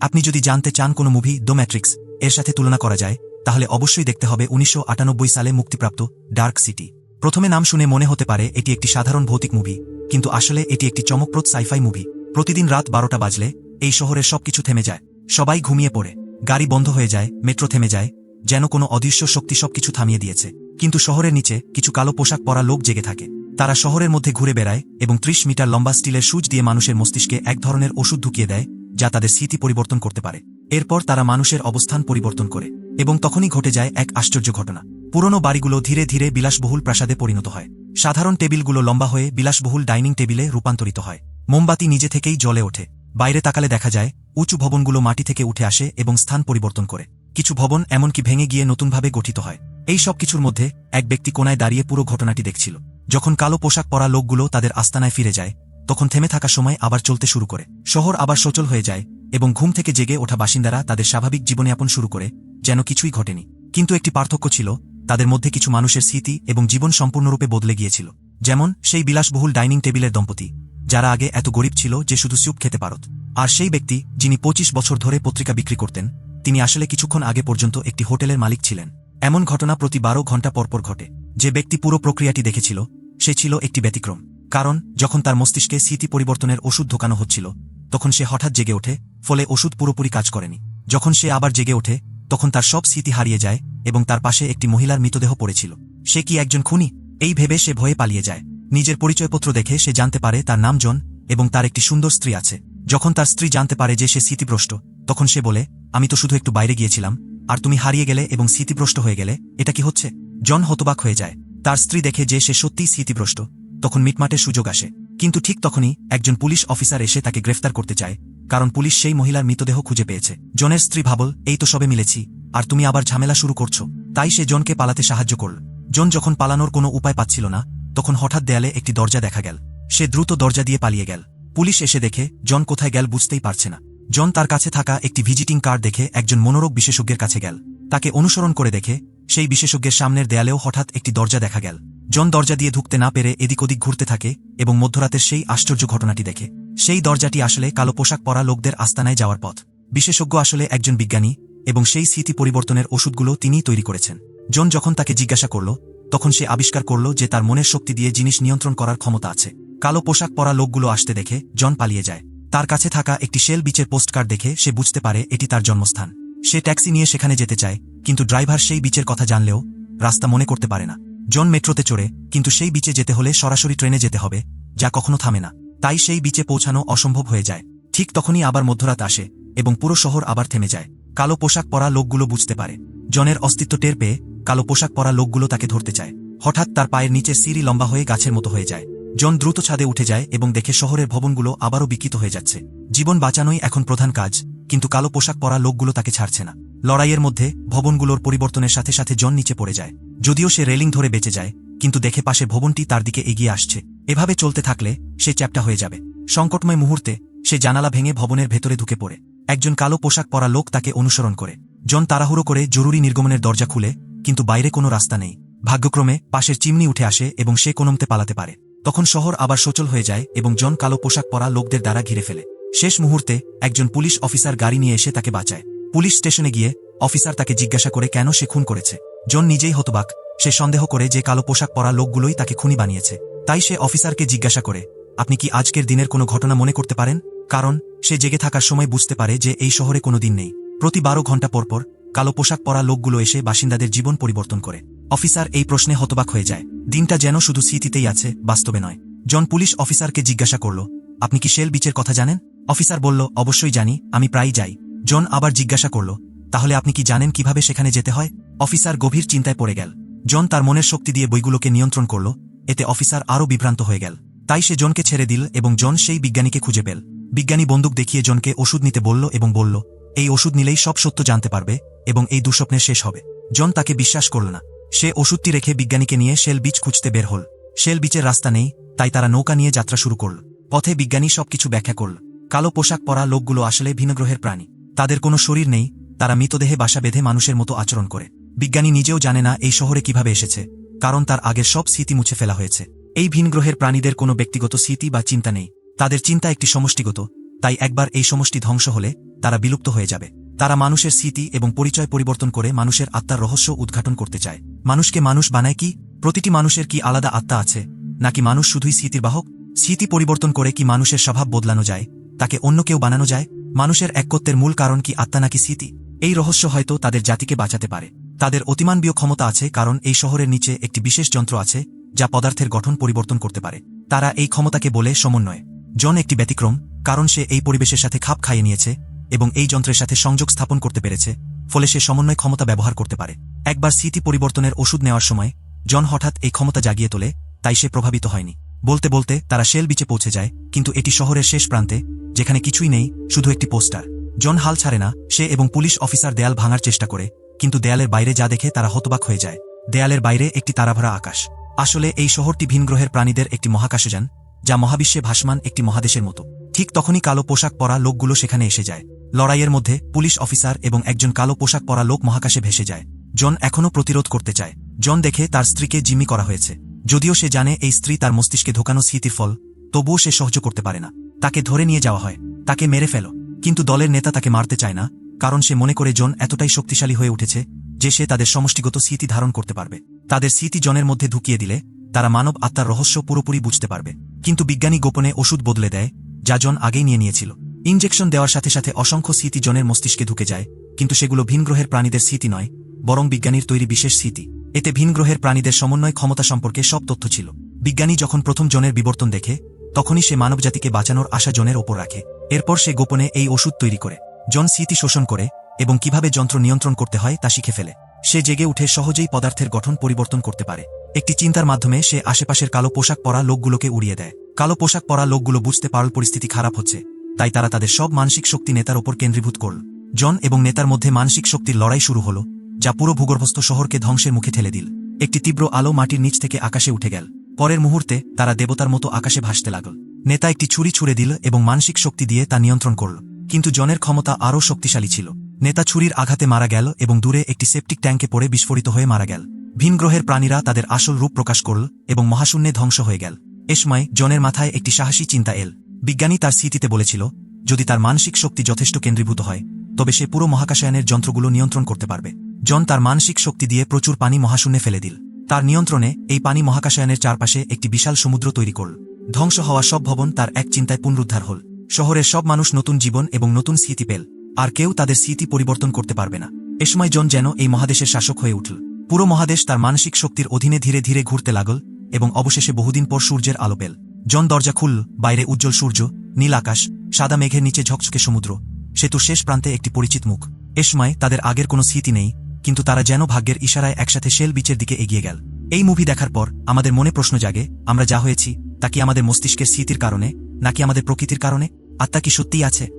আপনি যদি জানতে চান কোনো মুভি দ্য ম্যাট্রিক্স এর সাথে তুলনা করা যায়, তাহলে অবশ্যই দেখতে হবে উনিশশো আটানব্বই সালে মুক্তিপ্রাপ্ত ডার্ক সিটি প্রথমে নাম শুনে মনে হতে পারে এটি একটি সাধারণ ভৌতিক মুভি, কিন্তু আসলে এটি একটি চমকপ্রদ সাইফাই মুভি। প্রতিদিন রাত বারোটা বাজলে এই শহরের সবকিছু থেমে যায়। সবাই ঘুমিয়ে পড়ে। গাড়ি বন্ধ হয়ে যায়, মেট্রো থেমে যায়, যেন কোনো অদৃশ্য শক্তি সবকিছু থামিয়ে দিয়েছে। কিন্তু শহরের নিচে কিছু কালো পোশাক পরা লোক জেগে থাকে। তারা শহরের মধ্যে ঘুরে বেড়ায় এবং ত্রিশ মিটার লম্বা স্টিলের সুচ দিয়ে মানুষের মস্তিষ্কে এক ধরনের ওষুধ ঢুকিয়ে দেয় যা তাদের স্মৃতি পরিবর্তন করতে পারে। এরপর তারা মানুষের অবস্থান পরিবর্তন করে এবং তখনই ঘটে যায় এক আশ্চর্য ঘটনা। পুরনো বাড়িগুলো ধীরে ধীরে বিলাসবহুল প্রাসাদে পরিণত হয়। সাধারণ টেবিলগুলো লম্বা হয়ে বিলাসবহুল ডাইনিং টেবিলে রূপান্তরিত হয়। মোমবাতি নিজে থেকেই জ্বলে ওঠে। বাইরে তাকালে দেখা যায়, উঁচু ভবনগুলো মাটি থেকে উঠে আসে এবং স্থান পরিবর্তন করে। কিছু ভবন এমনকি ভেঙে গিয়ে নতুনভাবে গঠিত হয়। এই সব কিছুর মধ্যে এক ব্যক্তি কোনায় দাঁড়িয়ে পুরো ঘটনাটি দেখছিল। যখন কালো পোশাক পরা লোকগুলো তাদের আস্তানায় ফিরে যায় তখন থেমে থাকা সময় আবার চলতে শুরু করে। শহর আবার সচল হয়ে যায় এবং ঘুম থেকে জেগে ওঠা বাসিন্দারা তাদের স্বাভাবিক জীবনযাপন শুরু করে, যেন কিছুই ঘটেনি। কিন্তু একটি পার্থক্য ছিল, তাদের মধ্যে কিছু মানুষের স্মৃতি এবং জীবন সম্পূর্ণরূপে বদলে গিয়েছিল। যেমন, সেই বিলাসবহুল ডাইনিং টেবিলের দম্পতি, যারা আগে এত গরিব ছিল যে শুধু স্যুপ খেতে পারত। আর সেই ব্যক্তি, যিনি পঁচিশ বছর ধরে পত্রিকা বিক্রি করতেন, তিনি আসলে কিছুক্ষণ আগে পর্যন্ত একটি হোটেলের মালিক ছিলেন। এমন ঘটনা প্রতি বারো ঘণ্টা পরপর ঘটে। যে ব্যক্তি পুরো প্রক্রিয়াটি দেখেছিল, সে ছিল একটি ব্যতিক্রম। কারণ, যখন তার মস্তিষ্কে স্মৃতি পরিবর্তনের ওষুধ ঢোকানো হচ্ছিল, তখন সে হঠাৎ জেগে ওঠে, ফলে ওষুধ পুরোপুরি কাজ করেনি। যখন সে আবার জেগে ওঠে, তখন তার সব স্মৃতি হারিয়ে যায় এবং তার পাশে একটি মহিলার মৃতদেহ পড়েছিল। সে কি একজন খুনি? এই ভেবে সে ভয়ে পালিয়ে যায়। নিজের পরিচয়পত্র দেখে সে জানতে পারে তার নাম জন এবং তার একটি সুন্দর স্ত্রী আছে। যখন তার স্ত্রী জানতে পারে যে সে স্মৃতিভ্রষ্ট, তখন সে বলে, আমি তো শুধু একটু বাইরে গিয়েছিলাম, আর তুমি হারিয়ে গেলে এবং স্মৃতিভ্রষ্ট হয়ে গেলে, এটা কি হচ্ছে? জন হতবাক হয়ে যায়। তার স্ত্রী দেখে যে সে সত্যিই স্মৃতিভ্রষ্ট তখন মিটমাটের সুযোগ আসে, কিন্তু ঠিক তখনই একজন পুলিশ অফিসার এসে তাকে গ্রেফতার করতে চায়, কারণ পুলিশ সেই মহিলার মৃতদেহ খুঁজে পেয়েছে। জনের স্ত্রী ভাবল, এই তো সবে মিলেছি, আর তুমি আবার ঝামেলা শুরু করছ। তাই সে জনকে পালাতে সাহায্য করল। জন যখন পালানোর কোনো উপায় পাচ্ছিল না, তখন হঠাৎ দেয়ালে একটি দরজা দেখা গেল। সে দ্রুত দরজা দিয়ে পালিয়ে গেল। পুলিশ এসে দেখে, জন কোথায় গেল বুঝতেই পারছে না। জন তার কাছে থাকা একটি ভিজিটিং কার্ড দেখে একজন মনোরোগ বিশেষজ্ঞের কাছে গেল। তাকে অনুসরণ করে দেখে, সেই বিশেষজ্ঞের সামনের দেয়ালেও হঠাৎ একটি দরজা দেখা গেল। জন দরজা দিয়ে ঢুকতে না পেরে এদিক ওদিক ঘুরতে থাকে এবং মধ্যরাতের সেই আশ্চর্য ঘটনাটি দেখে। সেই দরজাটি আসলে কালো পোশাক পরা লোকদের আস্তানায় যাওয়ার পথ। বিশেষজ্ঞ আসলে একজন বিজ্ঞানী এবং সেই স্মৃতি পরিবর্তনের ওষুধগুলো তিনিই তৈরি করেছেন। জন যখন তাকে জিজ্ঞাসা করল, তখন সে আবিষ্কার করল যে তার মনের শক্তি দিয়ে জিনিস নিয়ন্ত্রণ করার ক্ষমতা আছে। কালো পোশাক পরা লোকগুলো আসতে দেখে জন পালিয়ে যায়। তার কাছে থাকা একটি শেল বিচের পোস্টকার্ড দেখে সে বুঝতে পারে এটি তার জন্মস্থান। সে ট্যাক্সি নিয়ে সেখানে যেতে চায়, কিন্তু ড্রাইভার সেই বিচের কথা জানলেও রাস্তা মনে করতে পারে না। জন মেট্রোতে চড়ে, কিন্তু সেই বিচে যেতে হলে সরাসরি ট্রেনে যেতে হবে, যা কখনো থামে না। তাই সেই বিচে পৌঁছানো অসম্ভব হয়ে যায়। ঠিক তখনই আবার মধ্যরাত আসে, এবং পুরো শহর আবার থেমে যায়। কালো পোশাক পরা লোকগুলো বুঝতে পারে। জনের অস্তিত্ব টের পেয়ে কালো পোশাক পরা লোকগুলো তাকে ধরতে চায়। হঠাৎ তার পায়ের নিচে সিঁড়ি লম্বা হয়ে গাছের মতো হয়ে যায়। জন দ্রুত ছাদে উঠে যায় এবং দেখে শহরের ভবনগুলো আবারও বিকৃত হয়ে যাচ্ছে। জীবন বাঁচানোই এখন প্রধান কাজ, কিন্তু কালো পোশাক পরা লোকগুলো তাকে ছাড়ছে না। লড়াইয়ের মধ্যে ভবনগুলোর পরিবর্তনের সাথে সাথে জন নিচে পড়ে যায়। যদিও সে রেলিং ধরে বেঁচে যায়, কিন্তু দেখে পাশে ভবনটি তার দিকে এগিয়ে আসছে। এভাবে চলতে থাকলে সে চ্যাপটা হয়ে যাবে। সংকটময় মুহূর্তে সে জানালা ভেঙে ভবনের ভেতরে ঢুকে পড়ে। একজন কালো পোশাক পরা লোক তাকে অনুসরণ করে। জন তাড়াহুড়ো করে জরুরি নির্গমনের দরজা খুলে, কিন্তু বাইরে কোনো রাস্তা নেই। ভাগ্যক্রমে পাশের চিমনি উঠে আসে এবং সে কোনমতে পালাতে পারে। তখন শহর আবার সচল হয়ে যায় এবং জন কালো পোশাক পরা লোকদের দ্বারা ঘিরে ফেলে। শেষ মুহূর্তে একজন পুলিশ অফিসার গাড়ি নিয়ে এসে তাকে বাঁচায়। পুলিশ স্টেশনে গিয়ে অফিসার তাকে জিজ্ঞাসা করে কেন সে খুন করেছে। জন নিজেই হতবাক। সে সন্দেহ করে যে কালো পোশাক পরা লোকগুলোই তাকে খুনি বানিয়েছে। তাই সে অফিসারকে জিজ্ঞাসা করে, আপনি কি আজকের দিনের কোনো ঘটনা মনে করতে পারেন? কারণ, সে জেগে থাকার সময় বুঝতে পারে যে এই শহরে কোনো দিন নেই। প্রতি বারো ঘণ্টা পরপর কালো পোশাক পরা লোকগুলো এসে বাসিন্দাদের জীবন পরিবর্তন করে। অফিসার এই প্রশ্নে হতবাক হয়ে যায়। দিনটা যেন শুধু স্মৃতিতেই আছে, বাস্তবে নয়। জন পুলিশ অফিসারকে জিজ্ঞাসা করল, আপনি কি শেল বিচের কথা জানেন? অফিসার বলল, অবশ্যই জানি, আমি প্রায়ই যাই। জন আবার জিজ্ঞাসা করল তাহলে আপনি কি জানেন কীভাবে সেখানে যেতে হয়? অফিসার গভীর চিন্তায় পড়ে গেল। জন তার মনের শক্তি দিয়ে বইগুলোকে নিয়ন্ত্রণ করল। এতে অফিসার আরও বিভ্রান্ত হয়ে গেল। তাই সে জনকে ছেড়ে দিল এবং জন সেই বিজ্ঞানীকে খুঁজে পেল। বিজ্ঞানী বন্দুক দেখিয়ে জনকে ওষুধ নিতে বলল এবং বলল, এই ওষুধ নিলেই সব সত্য জানতে পারবে এবং এই দুঃস্বপ্নের শেষ হবে। জন তাকে বিশ্বাস করল না। সে ওষুধটি রেখে বিজ্ঞানীকে নিয়ে শেল বিচ খুঁজতে বের হল। শেল বিচের রাস্তা নেই, তাই তারা নৌকা নিয়ে যাত্রা শুরু করল। পথে বিজ্ঞানী সবকিছু ব্যাখ্যা করল। কালো পোশাক পরা লোকগুলো আসলে ভিনগ্রহের প্রাণী। তাদের কোনো শরীর নেই তারা মৃতদেহে বাসা বেঁধে মানুষের মতো আচরণ করে। বিজ্ঞানী নিজেও জানে না এই শহরে কীভাবে এসেছে, কারণ তার আগের সব স্মৃতি মুছে ফেলা হয়েছে। এই ভিনগ্রহের প্রাণীদের কোনো ব্যক্তিগত স্মৃতি বা চিন্তা নেই। তাদের চিন্তা একটি সমষ্টিগত, তাই একবার এই সমষ্টি ধ্বংস হলে তারা বিলুপ্ত হয়ে যাবে। তারা মানুষের স্মৃতি এবং পরিচয় পরিবর্তন করে মানুষের আত্মার রহস্য উদ্ঘাটন করতে চায়। মানুষকে মানুষ বানায় কি? প্রতিটি মানুষের কি আলাদা আত্মা আছে? নাকি মানুষ শুধুই স্মৃতির বাহক? স্মৃতি পরিবর্তন করে কি মানুষের স্বভাব বদলানো যায়? তাকে অন্য কেউ বানানো যায়? মানুষের একত্বের মূল কারণ কি আত্মা নাকি স্মৃতি? এই রহস্য হয়তো তাদের জাতিকে বাঁচাতে পারে। তাদের অতিমানবীয় ক্ষমতা আছে কারণ এই শহরের নিচে একটি বিশেষ যন্ত্র আছে, যা পদার্থের গঠন পরিবর্তন করতে পারে। তারা এই ক্ষমতাকে বলে সমন্বয়। জন একটি ব্যতিক্রম, কারণ সে এই পরিবেশের সাথে খাপ খাইয়ে নিয়েছে এবং এই যন্ত্রের সাথে সংযোগ স্থাপন করতে পেরেছে, ফলে সে সমন্বয় ক্ষমতা ব্যবহার করতে পারে। একবার স্মৃতি পরিবর্তনের ওষুধ নেওয়ার সময়, জন হঠাৎ এই ক্ষমতা জাগিয়ে তোলে, তাই সে প্রভাবিত হয়নি। বলতে বলতে তারা শেল বিচে পৌঁছে যায়, কিন্তু এটি শহরের শেষ প্রান্তে, যেখানে কিছুই নেই, শুধু একটি পোস্টার। জন হাল ছাড়ে না, সে এবং পুলিশ অফিসার দেয়াল ভাঙার চেষ্টা করে, কিন্তু দেয়ালের বাইরে যা দেখে তারা হতবাক হয়ে যায়। দেয়ালের বাইরে একটি তারাভরা আকাশ। আসলে এই শহরটি ভিনগ্রহের প্রাণীদের একটি মহাকাশযান, যা মহাবিশ্বে ভাসমান একটি মহাদেশের মতো। ঠিক তখনই কালো পোশাক পরা লোকগুলো সেখানে এসে যায়। লড়াইয়ের মধ্যে পুলিশ অফিসার এবং একজন কালো পোশাক পরা লোক মহাকাশে ভেসে যায়। জন এখনও প্রতিরোধ করতে চায়। জন দেখে তার স্ত্রীকে জিম্মি করা হয়েছে। যদিও সে জানে এই স্ত্রী তার মস্তিষ্কে ঢোকানো স্মৃতির ফল, তবুও সে সহ্য করতে পারে না। তাকে ধরে নিয়ে যাওয়া হয়। তাকে মেরে ফেল। কিন্তু দলের নেতা তাকে মারতে চায় না, কারণ সে মনে করে জন এতটাই শক্তিশালী হয়ে উঠেছে যে সে তাদের সমষ্টিগত স্মৃতি ধারণ করতে পারবে। তাদের স্মৃতি জনের মধ্যে ঢুকিয়ে দিলে তারা মানব আত্মার রহস্য পুরোপুরি বুঝতে পারবে। কিন্তু বিজ্ঞানী গোপনে ওষুধ বদলে দেয়, যা জন আগেই নিয়ে নিয়েছিল। ইঞ্জেকশন দেওয়ার সাথে সাথে অসংখ্য স্মৃতি জনের মস্তিষ্কে ঢুকে যায়, কিন্তু সেগুলো ভিনগ্রহের প্রাণীদের স্মৃতি নয়, বরং বিজ্ঞানীর তৈরি বিশেষ স্মৃতি। এতে ভিনগ্রহের প্রাণীদের সমন্বয় ক্ষমতা সম্পর্কে সব তথ্য ছিল। বিজ্ঞানী যখন প্রথম জনের বিবর্তন দেখে, তখনই সে মানবজাতিকে বাঁচানোর আশা জনের ওপর রাখে। এরপর সে গোপনে এই ওষুধ তৈরি করে। জন স্মৃতি শোষণ করে এবং কীভাবে যন্ত্র নিয়ন্ত্রণ করতে হয় তা শিখে ফেলে। সে জেগে উঠে সহজেই পদার্থের গঠন পরিবর্তন করতে পারে। একটি চিন্তার মাধ্যমে সে আশেপাশের কালো পোশাক পরা লোকগুলোকে উড়িয়ে দেয়। কালো পোশাক পরা লোকগুলো বুঝতে পারল পরিস্থিতি খারাপ হচ্ছে, তাই তারা তাদের সব মানসিক শক্তি নেতার ওপর কেন্দ্রীভূত করল। জন এবং নেতার মধ্যে মানসিক শক্তির লড়াই শুরু হল, যা পুরো ভূগর্ভস্থ শহরকে ধ্বংসের মুখে ঠেলে দিল। একটি তীব্র আলো মাটির নিচ থেকে আকাশে উঠে গেল। পরের মুহূর্তে তারা দেবতার মতো আকাশে ভাসতে লাগল। নেতা একটি ছুরি ছুড়ে দিল এবং মানসিক শক্তি দিয়ে তা নিয়ন্ত্রণ করল। কিন্তু জনের ক্ষমতা আরও শক্তিশালী ছিল। নেতা ছুরির আঘাতে মারা গেল এবং দূরে একটি সেপটিক ট্যাঙ্কে পড়ে বিস্ফোরিত হয়ে মারা গেল। ভিনগ্রহের প্রাণীরা তাদের আসল রূপ প্রকাশ করল এবং মহাশূন্যে ধ্বংস হয়ে গেল। এ সময় জনের মাথায় একটি সাহসী চিন্তা এল। বিজ্ঞানী তার স্মৃতিতে বলেছিল, যদি তার মানসিক শক্তি যথেষ্ট কেন্দ্রীভূত হয়, তবে সে পুরো মহাকাশায়নের যন্ত্রগুলো নিয়ন্ত্রণ করতে পারবে। জন তার মানসিক শক্তি দিয়ে প্রচুর পানি মহাশূন্যে ফেলে দিল। তার নিয়ন্ত্রণে এই পানি মহাকাশায়নের চারপাশে একটি বিশাল সমুদ্র তৈরি করল। ধ্বংস হওয়া সব ভবন তার এক চিন্তায় পুনরুদ্ধার হল। শহরের সব মানুষ নতুন জীবন এবং নতুন স্মৃতি পেল, আর কেউ তাদের স্মৃতি পরিবর্তন করতে পারবে না। এ সময় জন যেন এই মহাদেশের শাসক হয়ে উঠল। পুরো মহাদেশ তার মানসিক শক্তির অধীনে ধীরে ধীরে ঘুরতে লাগল এবং অবশেষে বহুদিন পর সূর্যের আলো পেল। জন দরজা খুলল, বাইরে উজ্জ্বল সূর্য, নীল আকাশ, সাদা মেঘের নিচে ঝকঝকে সমুদ্র। সেতুর শেষ প্রান্তে একটি পরিচিত মুখ। এ সময় তাদের আগের কোনো স্মৃতি নেই, কিন্তু তারা যেন ভাগ্যের ইশারায় একসাথে শেল বিচের দিকে এগিয়ে গেল। এই মুভি দেখার পর আমাদের মনে প্রশ্ন জাগে, আমরা যা হয়েছি তা কি আমাদের মস্তিষ্কের স্মৃতির কারণে নাকি আমাদের প্রকৃতির কারণে? আত্মা কি সত্যিই আছে?